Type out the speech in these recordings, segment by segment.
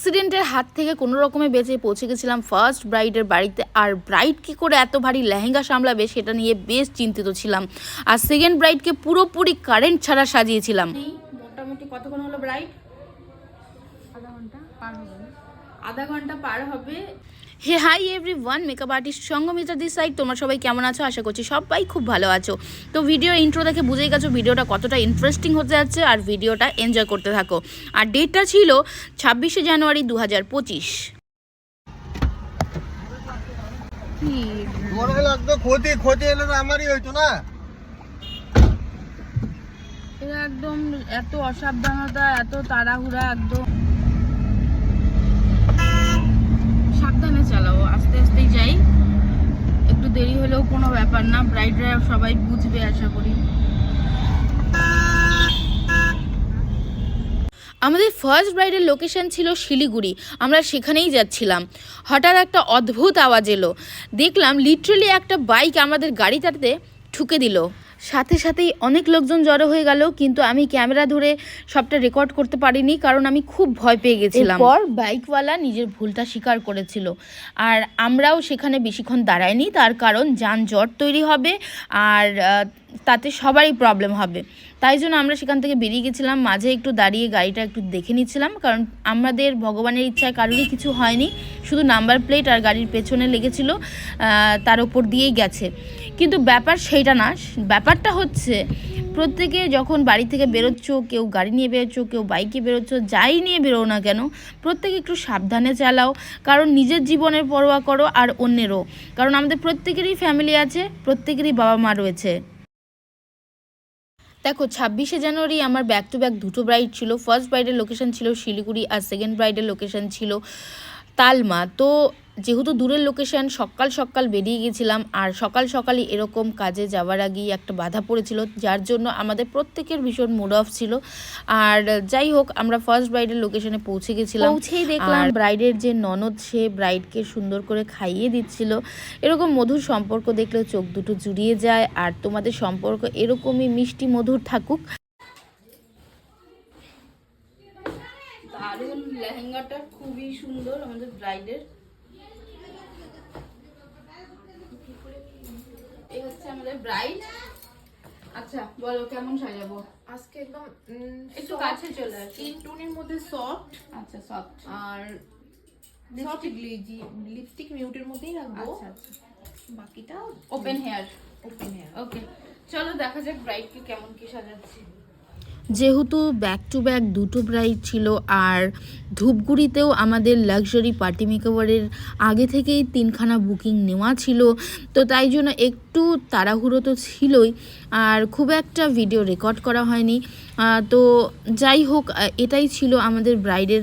অ্যাক্সিডেন্টের হাত থেকে কোনো রকমে বেঁচে পৌঁছে গেছিলাম ফার্স্ট ব্রাইডের বাড়িতে। আর ব্রাইড কি করে এত ভারী লেহেঙ্গা সামলাবে সেটা নিয়ে বেশ চিন্তিত ছিলাম। আর সেকেন্ড ব্রাইডকে পুরোপুরি কারেন্ট ছাড়া সাজিয়েছিলাম। মোটামুটি কতক্ষণ হলো ব্রাইড আধা ঘণ্টা পার হবে। আধা ঘণ্টা পার হবে। Hey hi everyone makeup artist Sanghamitra this side তোমরা সবাই কেমন আছো? আশা করছি সবাই খুব ভালো আছো। তো ভিডিও ইন্ট্রো দেখে বুঝেই গেছো ভিডিওটা কতটা ইন্টারেস্টিং হতে যাচ্ছে আর ভিডিওটা এনজয় করতে থাকো। আর ডেটটা ছিল ছাব্বিশে জানুয়ারি দু হাজার পঁচিশ। তোমার লাগতো ক্ষতি ক্ষতি এলে আমারই হইতো না? একদম এত অসাবধানতা এত তাড়াহুড়া একদম সাবধানে চালাও, আস্তে আস্তেই যাই। একটু দেরি হলেও কোনো ব্যাপার না ব্রাইডরা সবাই বুঝবে আশা করি। আমাদের ফার্স্ট ব্রাইডের লোকেশন ছিল শিলিগুড়ি, আমরা সেখানেই যাচ্ছিলাম। হঠাৎ একটা অদ্ভুত আওয়াজ এলো। দেখলাম লিটারেলি একটা বাইক আমাদের গাড়িটাতে ঠুকে দিল। সাথে সাথেই অনেক লোকজন জড়ো হয়ে গেল, কিন্তু আমি ক্যামেরা ধরে সবটা রেকর্ড করতে পারিনি, কারণ আমি খুব ভয় পেয়ে গেছিলাম। পর বাইকওয়ালা নিজের ভুলটা স্বীকার করেছিল। আর আমরাও সেখানে বেশিক্ষণ দাঁড়াইনি, তার কারণ যানজট তৈরি হবে, আর তাতে সবারই প্রবলেম হবে। তাই জন্য আমরা সেখান থেকে বেরিয়ে গেছিলাম। মাঝে একটু দাঁড়িয়ে গাড়িটা একটু দেখে নিচ্ছিলাম, কারণ আমাদের ভগবানের ইচ্ছায় কারোরই কিছু হয়নি। শুধু নাম্বার প্লেট আর গাড়ির পেছনে লেগেছিল তার ওপর দিয়েই গেছে। কিন্তু ব্যাপার সেইটা না, ব্যাপারটা হচ্ছে প্রত্যেকে যখন বাড়ি থেকে বেরোচ্ছ, কেউ গাড়ি নিয়ে বেরোচ্ছ, কেউ বাইকে বেরোচ্ছ, যাই নিয়ে বেরো না কেন, প্রত্যেকে একটু সাবধানে চালাও, কারণ নিজের জীবনের পরোয়া করো আর অন্যেরও। কারণ আমাদের প্রত্যেকেরই ফ্যামিলি আছে, প্রত্যেকেরই বাবা মা রয়েছে। দেখো, ছাব্বিশে জানুয়ারি আমার ব্যাক টু ব্যাক দুটো ব্রাইড ছিল। ফার্স্ট ব্রাইডের লোকেশন ছিল শিলিগুড়ি আর সেকেন্ড ব্রাইডের লোকেশন ছিল তালমা। তো যেহেতু দূরের লোকেশন সকাল সকাল বেরিয়ে গেছিলাম আর সকাল সকালই এরকম কাজে যাওয়ার আগেই একটা বাধা পড়েছিল যার জন্য আমাদের প্রত্যেকের ভীষণ মুড অফ ছিল। আর যাই হোক আমরা ফার্স্ট ব্রাইডের লোকেশনে পৌঁছে গেছিলাম। পৌঁছেই দেখলাম। ব্রাইডের যে ননদ সে ব্রাইডকে সুন্দর করে খাইয়ে দিচ্ছিল। এরকম মধুর সম্পর্ক দেখলে চোখ দুটো জুড়িয়ে যায়। আর তোমাদের সম্পর্ক এরকমই মিষ্টি মধুর থাকুক। দারুণ লেহেঙ্গাটা খুবই সুন্দর আমাদের ব্রাইডের এই হচ্ছে আমাদের ব্রাইড আচ্ছা বলো কেমন সাজাবো? আজকে একদম একটু কাছে চলে আসো। tone মধ্যে সফট আচ্ছা সফট আর সফট গ্লেজি লিপস্টিক মিউটের মধ্যেই রাখব। আচ্ছা আচ্ছা। বাকিটা open hair open hair okay চলো দেখা যাক ব্রাইডকে কেমন কি সাজাচ্ছি। যেহেতু ব্যাক টু ব্যাক দুটো ব্রাইড ছিল আর ধূপগুড়িতেও আমাদের লাক্সারি পার্টি মেকওভারের আগে থেকেই তিনখানা বুকিং নেওয়া ছিল। তো তাই জন্য একটু তাড়াহুড়ো তো ছিলই আর খুব একটা ভিডিও রেকর্ড করা হয়নি। তো যাই হোক এটাই ছিল আমাদের ব্রাইডের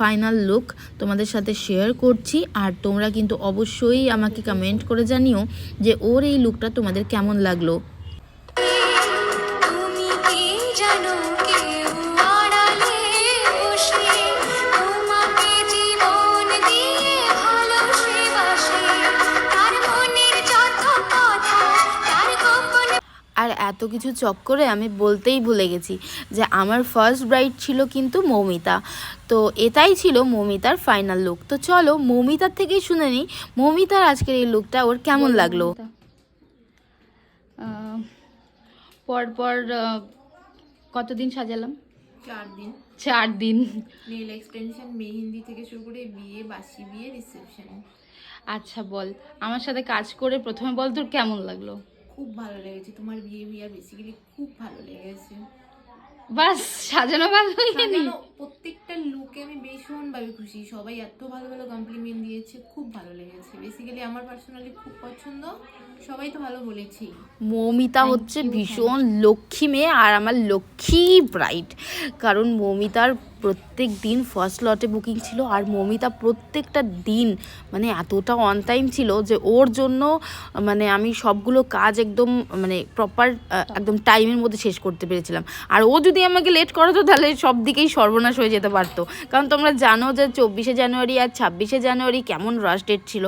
ফাইনাল লুক তোমাদের সাথে শেয়ার করছি আর তোমরা কিন্তু অবশ্যই আমাকে কমেন্ট করে জানিও যে ওর এই লুকটা তোমাদের কেমন লাগল। এত কিছু চক্করে আমি বলতেই ভুলে গেছি যে আমার ফার্স্ট ব্রাইড ছিল কিন্তু মৌমিতা। তো এটাই ছিল মৌমিতার ফাইনাল লুক তো চলো মৌমিতার থেকেই শুনে নিই মৌমিতার আজকের এই লুকটা ওর কেমন লাগল? পর পর কতদিন সাজালাম? চার দিন। চার দিন। নেল এক্সটেনশন মেহেন্দি থেকে শুরু করে বিয়ে বাসি বিয়ে রিসেপশন আচ্ছা বল আমার সাথে কাজ করে প্রথমে বল তোর কেমন লাগল? খুব ভালো লেগেছে। তোমার বিহেভিয়ার বেসিক্যালি খুব ভালো লেগেছে। বাস সাজানো ভালো লাগেনি প্রত্যেকটা লুকে আমি ভীষণভাবে খুশি। সবাই এত ভালো ভালো কমপ্লিমেন্ট দিয়েছে খুব ভালো লেগেছে। বেসিক্যালি আমার পার্সোনালি খুব পছন্দ সবাই তো ভালো বলেছি মৌমিতা হচ্ছে ভীষণ লক্ষ্মী মেয়ে আর আমার লক্ষ্মী ব্রাইট কারণ মৌমিতার প্রত্যেক দিন ফার্স্ট লটে বুকিং ছিল আর মমিতা প্রত্যেকটা দিন মানে এতটা অন টাইম ছিল যে ওর জন্য মানে আমি সবগুলো কাজ একদম মানে প্রপার একদম টাইমের মধ্যে শেষ করতে পেরেছিলাম। আর ও যদি আমাকে লেট করাতো তাহলে সব দিকেই সর্বনাশ হয়ে যেতে পারতো। কারণ তোমরা জানো যে চব্বিশে জানুয়ারি আর ছাব্বিশে জানুয়ারি কেমন রাশ ডেট ছিল।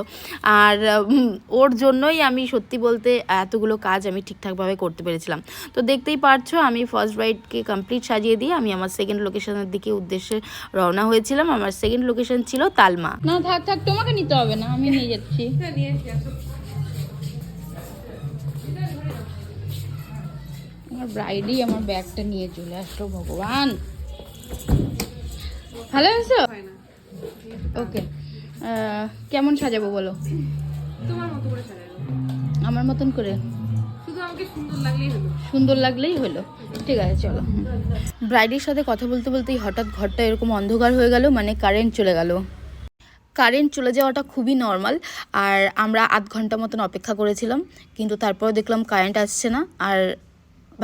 আর ওর জন্যই আমি সত্যি বলতে এতগুলো কাজ আমি ঠিকঠাকভাবে করতে পেরেছিলাম। তো দেখতেই পারছ, আমি ফার্স্ট ব্রাইডকে কমপ্লিট সাজিয়ে দিয়ে আমি আমার সেকেন্ড লোকেশনের দিকে উদ্দেশ্যে রওনা হয়েছিলাম। আমার সেকেন্ড লোকেশন ছিল তালমা। না থাক থাক তোমাকে নিতে হবে না আমি নিয়ে যাচ্ছি। হ্যাঁ আমার ব্রাইডই আমার ব্যাগটা নিয়ে চলে আসলো ভগবান। ভালো আছো? ওকে কেমন সাজাবো বলো? তোমার মতো করে সাজাবো। আমার মতন করে? সুন্দর লাগলেই হলো। সুন্দর লাগলেই হলো। ঠিক আছে, চলো। ব্রাইডের সাথে কথা বলতে বলতেই হঠাৎ ঘরটা এরকম অন্ধকার হয়ে গেল মানে কারেন্ট চলে গেল। কারেন্ট চলে যাওয়াটা খুবই নর্মাল আর আমরা আধ ঘণ্টা মতন অপেক্ষা করেছিলাম, কিন্তু তারপরে দেখলাম কারেন্ট আসছে না, আর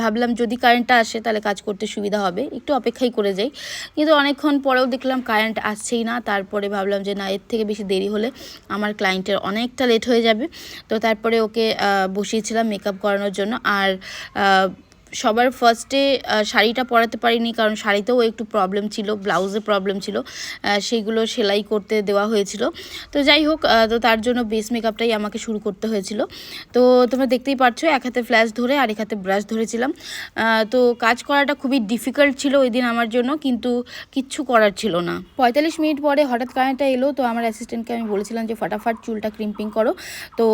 ভাবলাম যদি কারেন্টটা আসে তাহলে কাজ করতে সুবিধা হবে। একটু অপেক্ষাই করে যাই। কিন্তু অনেকক্ষণ পরেও দেখলাম কারেন্ট আসছেই না। তারপরে ভাবলাম যে না, এর থেকে বেশি দেরি হলে আমার ক্লায়েন্টের অনেকটা লেট হয়ে যাবে। তো তারপরে ওকে বসিয়েছিলাম মেকআপ করানোর জন্য। আর সবার ফার্স্টে শাড়িটা পরাতে পারিনি কারণ শাড়িতেও একটু প্রবলেম ছিল ব্লাউজে প্রবলেম ছিল আহ, সেইগুলো সেলাই করতে দেওয়া হয়েছিল। তো যাই হোক তো তার জন্য বেস মেকআপটাই আমাকে শুরু করতে হয়েছিল। তো তোমরা দেখতেই পাচ্ছ এক হাতে ফ্ল্যাশ ধরে আর এক হাতে ব্রাশ ধরেছিলাম। তো কাজ করাটা খুবই ডিফিকাল্ট ছিল ওই দিন আমার জন্য কিন্তু কিচ্ছু করার ছিল না। পঁয়তাল্লিশ মিনিট পরে হঠাৎ কারেন্টটা এলো তো আমার অ্যাসিস্ট্যান্টকে আমি বলেছিলাম যে ফাটাফাট চুলটা ক্রিম্পিং করো। তো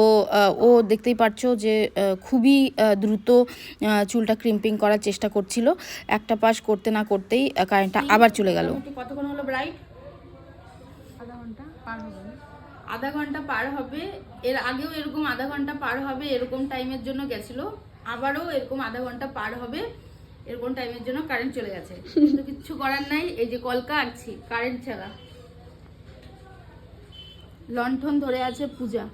ও দেখতেই পাচ্ছ যে খুবই দ্রুত চুলটা ক্রিম্পিং করার চেষ্টা করছিল। একটা পাশ করতে না করতেই কারেন্টটা আবার চলে গেল। কতক্ষণ হলো ব্রাইট আধা ঘণ্টা পার হবে। আধা ঘণ্টা পার হবে। এর আগেও এরকম আধা ঘণ্টা পার হবে এরকম টাইমের জন্য গেছিল। আবারও এরকম আধা ঘণ্টা পার হবে এরকম টাইমের জন্য কারেন্ট চলে গেছে। কিন্তু কিচ্ছু করার নাই। এই যে কলকা আছি কারেন্ট ছাড়া। লণ্ঠন ধরে আছে পূজা।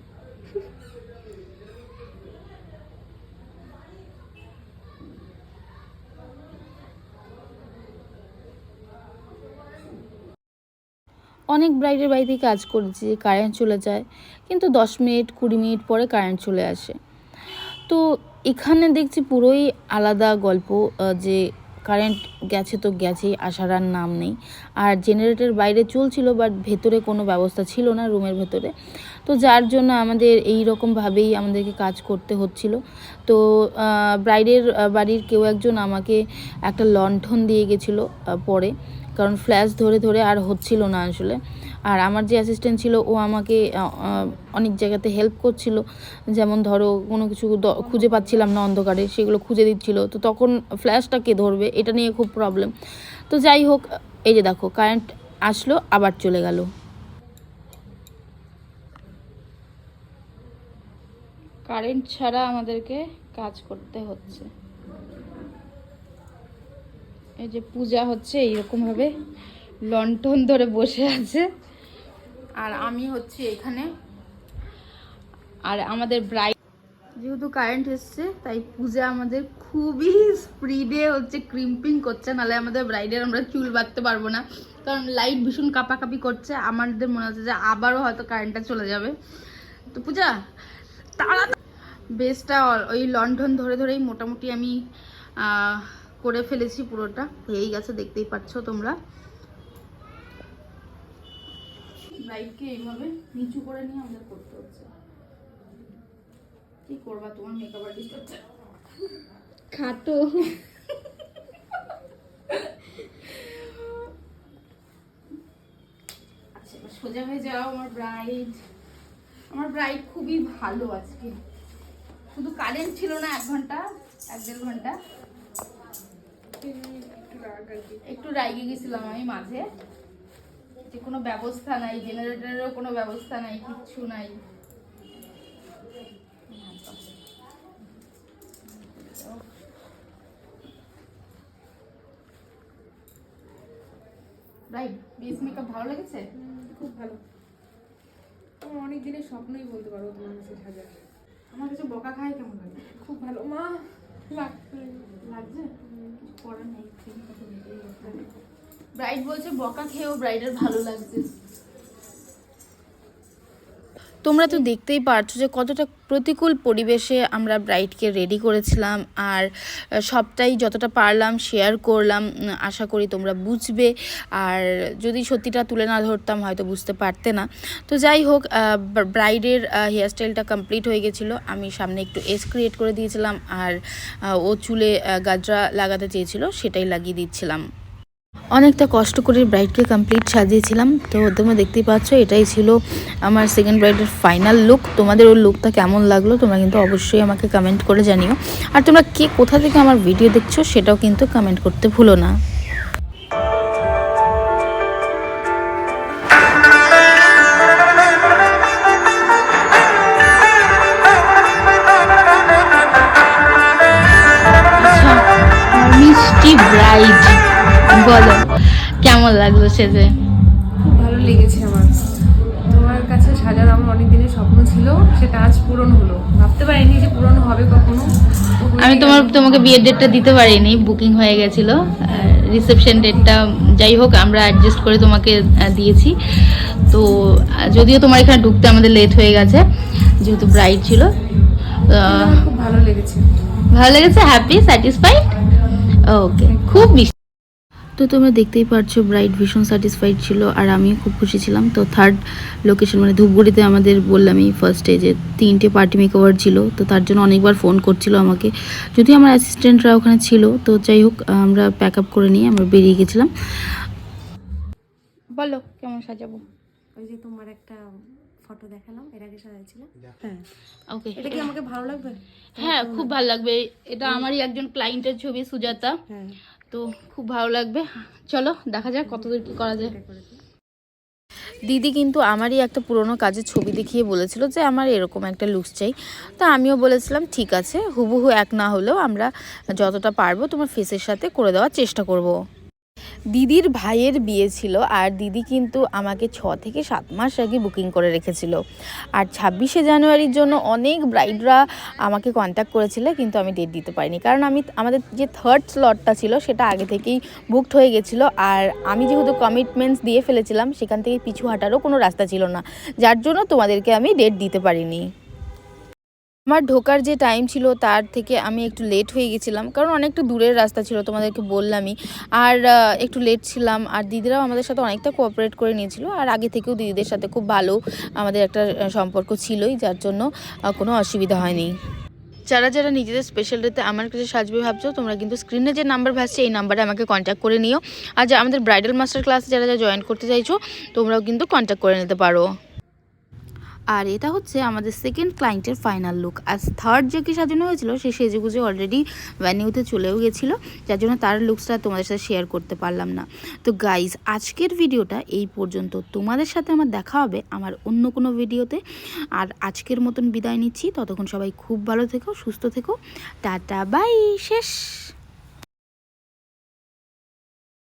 অনেক ব্রাইডের বাড়িতেই কাজ করেছি যে কারেন্ট চলে যায়, কিন্তু দশ মিনিট, কুড়ি মিনিট পরে কারেন্ট চলে আসে। তো এখানে দেখছি পুরোই আলাদা গল্প যে কারেন্ট গেছে তো গেছেই, আসার আর নাম নেই। আর জেনারেটর বাইরে চলছিল বাট ভেতরে কোনো ব্যবস্থা ছিল না রুমের ভেতরে। তো যার জন্য আমাদের এই রকমভাবেই আমাদেরকে কাজ করতে হচ্ছিল। তো ব্রাইডের বাড়ির কেউ একজন আমাকে একটা লণ্ঠন দিয়ে গেছিল পরে। কারণ ফ্ল্যাশ ধরে ধরে আর হচ্ছিল না আসলে। আর আমার যে অ্যাসিস্ট্যান্ট ছিল, ও আমাকে অনেক জায়গাতে হেল্প করছিল। যেমন ধরো, কোনো কিছু খুঁজে পাচ্ছিলাম না অন্ধকারে, সেগুলো খুঁজে দিচ্ছিল। তো তখন ফ্ল্যাশটা কে ধরবে, এটা নিয়ে খুব প্রবলেম তো যাই হোক, এই যে দেখো কারেন্ট আসলো, আবার চলে গেল। কারেন্ট ছাড়া আমাদেরকে কাজ করতে হচ্ছে। এই যে পূজা হচ্ছে এইরকম ভাবে লণ্ঠন ধরে বসে আছে। আর আমি হচ্ছে এখানে। আর আমাদের ব্রাইড যেহেতু কারেন্ট এসছে, তাই পূজা আমাদের খুবই স্পিডে হচ্ছে ক্রিম্পিং করছে নাহলে আমাদের ব্রাইডের আমরা চুল বাঁধতে পারব না। কারণ লাইট ভীষণ কাপাকাপি করছে, আমাদের মনে হচ্ছে যে আবারও হয়তো কারেন্টটা চলে যাবে। তো পূজা তাড়া বেসটা ওই লণ্ঠন ধরে ধরেই মোটামুটি আমি করে ফেলেছি পুরোটা হয়েই গেছে দেখতেই পাচ্ছ তোমরা। ব্রাইডকে এইভাবে নিচু করে নিয়ে আমাদের করতে হচ্ছে। কি করবা তোমার মেকআপ আর্টিস্ট হচ্ছে? খাটো। আচ্ছা সোজা হয়ে যাও আমার ব্রাইড আমার ব্রাইড খুবই ভালো আজকে। শুধু কারেন্ট ছিল না এক ঘণ্টা এক দেড় ঘণ্টা। একটু রাইগে গেছিলাম আমি মাঝে যে কোনো ব্যবস্থা নাই জেনারেটরেরও কোনো ব্যবস্থা নাই কিচ্ছু নাই। রাইট বেস মেকআপ ভালো লেগেছে? খুব ভালো। আমার অনেক দিনের স্বপ্নই বলতে পারো তোমার কাছে সাজা আমার কাছে বকা খায় কেমন লাগে? খুব ভালো। মা লাগছে নেই ব্রাইড বলছে বকা খেয়েও ব্রাইডের ভালো লাগছে। তোমরা তো দেখতেই পারছ যে কতটা প্রতিকূল পরিবেশে আমরা ব্রাইডকে রেডি করেছিলাম আর সবটাই যতটা পারলাম শেয়ার করলাম আশা করি তোমরা বুঝবে। আর যদি সত্যিটা তুলে না ধরতাম, হয়তো বুঝতে পারতে না। তো যাই হোক ব্রাইডের হেয়ারস্টাইলটা কমপ্লিট হয়ে গেছিল। আমি সামনে একটু এস ক্রিয়েট করে দিয়েছিলাম আর ও চুলে গাজরা লাগাতে চেয়েছিল, সেটাই লাগিয়ে দিচ্ছিলাম। অনেকটা কষ্ট করে ব্রাইডকে কমপ্লিট সাজিয়েছিলাম। তো তোমরা দেখতেই পাচ্ছ, এটাই ছিল আমার সেকেন্ড ব্রাইডের ফাইনাল লুক তোমাদের ওর লুকটা কেমন লাগল, তোমরা কিন্তু অবশ্যই আমাকে কমেন্ট করে জানিও। আর তোমরা কে কোথা থেকে আমার ভিডিও দেখছ, সেটাও কিন্তু কমেন্ট করতে ভুলো না। কেমন লাগল সেজে? খুব ভালো লেগেছে আমার। তোমার কাছে সাজার আমার অনেক দিনের স্বপ্ন ছিল সেটা আজ পূরণ হলো। ভাবতে পারিনি যে পূরণ হবে কখনো। আমি তোমার তোমাকে বিয়ের ডেটটা দিতে পারিনি বুকিং হয়ে গেছিল। রিসেপশন ডেটটা যাই হোক আমরা অ্যাডজাস্ট করে তোমাকে দিয়েছি। তো যদিও তোমার এখানে ঢুকতে আমাদের লেট হয়ে গেছে যেহেতু ব্রাইড ছিল খুব ভালো লেগেছে। ভালো লেগেছে? হ্যাপি স্যাটিসফাইড ওকে খুব মিষ্টি। তো তোমরা দেখতেই পারছ ব্রাইড ভীষণ স্যাটিসফাইড ছিল আর আমিও খুব খুশি ছিলাম। তো থার্ড লোকেশন মানে ধূপগুড়িতে আমাদের বললামই ফার্স্টে যে তিনটে পার্টি মেকওভার ছিল তো তার জন্য অনেকবার ফোন করছিল আমাকে। যদি আমার অ্যাসিস্ট্যান্টরা ওখানে ছিল তো যাই হোক আমরা প্যাক আপ করে নিয়ে আমরা বেরিয়ে গেছিলাম। বলো কেমন সাজাবো? ওই যে তোমার একটা ফটো দেখালাম এর আগে সাজাইছিলাম। হ্যাঁ। ওকে এটা কি আমাকে ভালো লাগবে? হ্যাঁ খুব ভালো লাগবে। এটা আমারই একজন ক্লায়েন্টের ছবি সুজাতা। হ্যাঁ। তো খুব ভালো লাগবে। চলো, দেখা যাক কতদূর কি করা যায়। দিদি কিন্তু আমারই একটা পুরনো কাজের ছবি দেখিয়ে বলেছিল যে আমার এরকম একটা লুকস চাই। তো আমিও বলেছিলাম, ঠিক আছে, হুবহু এক না হলেও আমরা যতটা পারব তোমার ফেসের সাথে করে দেওয়ার চেষ্টা করব। দিদির ভাইয়ের বিয়ে ছিল আর দিদি কিন্তু আমাকে ছ থেকে সাত মাস আগে বুকিং করে রেখেছিল। আর ছাব্বিশে জানুয়ারির জন্য অনেক ব্রাইডরা আমাকে কন্ট্যাক্ট করেছিল কিন্তু আমি ডেট দিতে পারিনি। কারণ আমি আমাদের যে থার্ড স্লটটা ছিল সেটা আগে থেকেই বুকড হয়ে গেছিল আর আমি যেহেতু কমিটমেন্টস দিয়ে ফেলেছিলাম, সেখান থেকে পিছু হাঁটারও কোনো রাস্তা ছিল না। যার জন্য তোমাদেরকে আমি ডেট দিতে পারিনি। আমার ঢোকার যে টাইম ছিল, তার থেকে আমি একটু লেট হয়ে গেছিলাম। কারণ অনেকটা দূরের রাস্তা ছিল, তোমাদেরকে বললামই। আর একটু লেট ছিলাম, আর দিদিরাও আমাদের সাথে অনেকটা কোঅপারেট করে নিয়েছিল। আর আগে থেকেও দিদিদের সাথে খুব ভালো আমাদের একটা সম্পর্ক ছিলই, যার জন্য কোনো অসুবিধা হয়নি। যারা যারা নিজেদের স্পেশাল ডেতে আমার কাছে সাজবে ভাবছ, তোমরা কিন্তু স্ক্রিনে যে নাম্বার ভাসছে, এই নাম্বারে আমাকে কন্ট্যাক্ট করে নিও। আর আমাদের ব্রাইডাল মাস্টার ক্লাসে যারা যারা জয়েন করতে চাইছো, তোমরাও কিন্তু কন্ট্যাক্ট করে নিতে পারো। আর এটা হচ্ছে আমাদের সেকেন্ড ক্লায়েন্টের ফাইনাল লুক আর থার্ড যে কি সাজানো হয়েছিল, সে সেজেগুজে অলরেডি ভ্যানিউতে চলেও গেছিল, যার জন্য তার লুকসটা তোমাদের সাথে শেয়ার করতে পারলাম না। তো গাইজ আজকের ভিডিওটা এই পর্যন্ত। তোমাদের সাথে আমার দেখা হবে আমার অন্য কোনো ভিডিওতে। আর আজকের মতন বিদায় নিচ্ছি। ততক্ষণ সবাই খুব ভালো থেকো, সুস্থ থেকো। টাটা বাই শেষ।